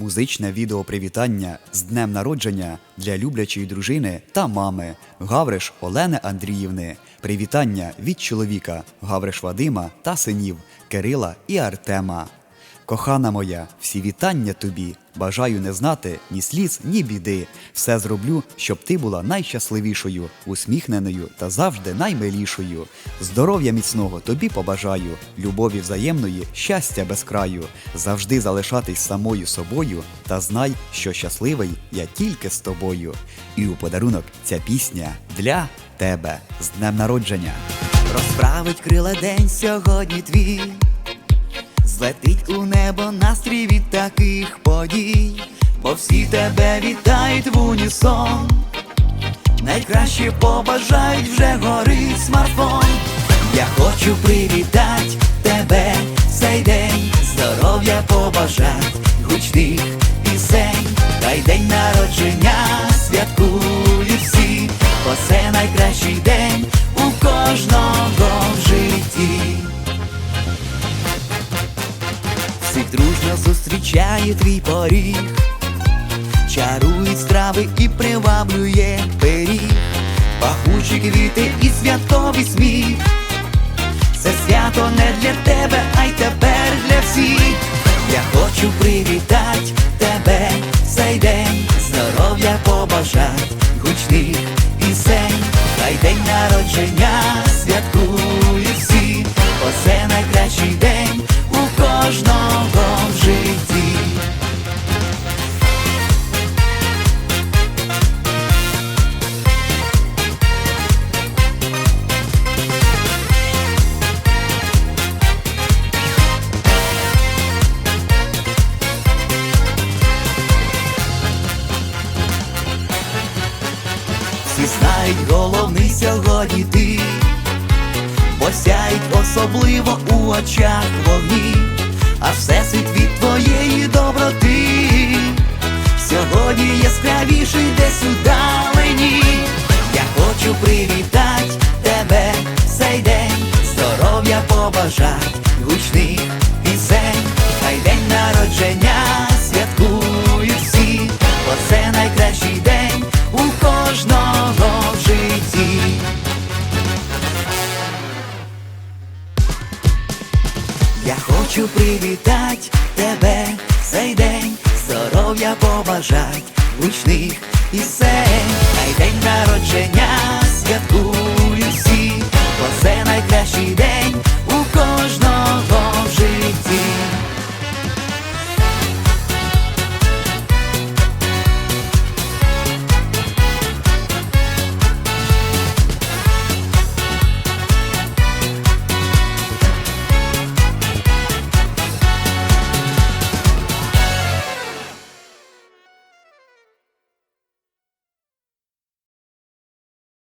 Музичне відео привітання з днем народження для люблячої дружини та мами Гавриш Олени Андріївни. Привітання від чоловіка Гавриш Вадима та синів Кирила і Артема. Кохана моя, всі вітання тобі. Бажаю не знати ні сліз, ні біди. Все зроблю, щоб ти була найщасливішою, усміхненою та завжди наймилішою. Здоров'я міцного тобі побажаю, любові взаємної, щастя без краю, завжди залишатись самою собою, та знай, що щасливий я тільки з тобою. І у подарунок ця пісня для тебе з днем народження. Розправить крила день сьогодні твій, злетить у небо настрій від таких подій, бо всі тебе вітають в унісон. Найкраще побажають вже горить смартфон. Я хочу привітати тебе цей день, здоров'я побажать, гучних пісень, хай день народження зустрічає твій поріг, чарують страви і приваблює пиріг, пахучі квіти і святковий сміх. Це свято не для тебе, а й тепер для всіх. Я хочу привітати тебе цей день, здоров'я побажать, гучних пісень, хай день народження Всі головний сьогодні ти, бо сяють особливо у очах вогні, а всесвіт від твоєї доброти. Сьогодні яскравіший десь удалені. Я хочу привітати тебе. Цей день, здоров'я побажать, гучних пісень, хай день народження святкують всі, Я хочу привітати тебе цей день, здоров'я побажать, гучних пісень, хай день народження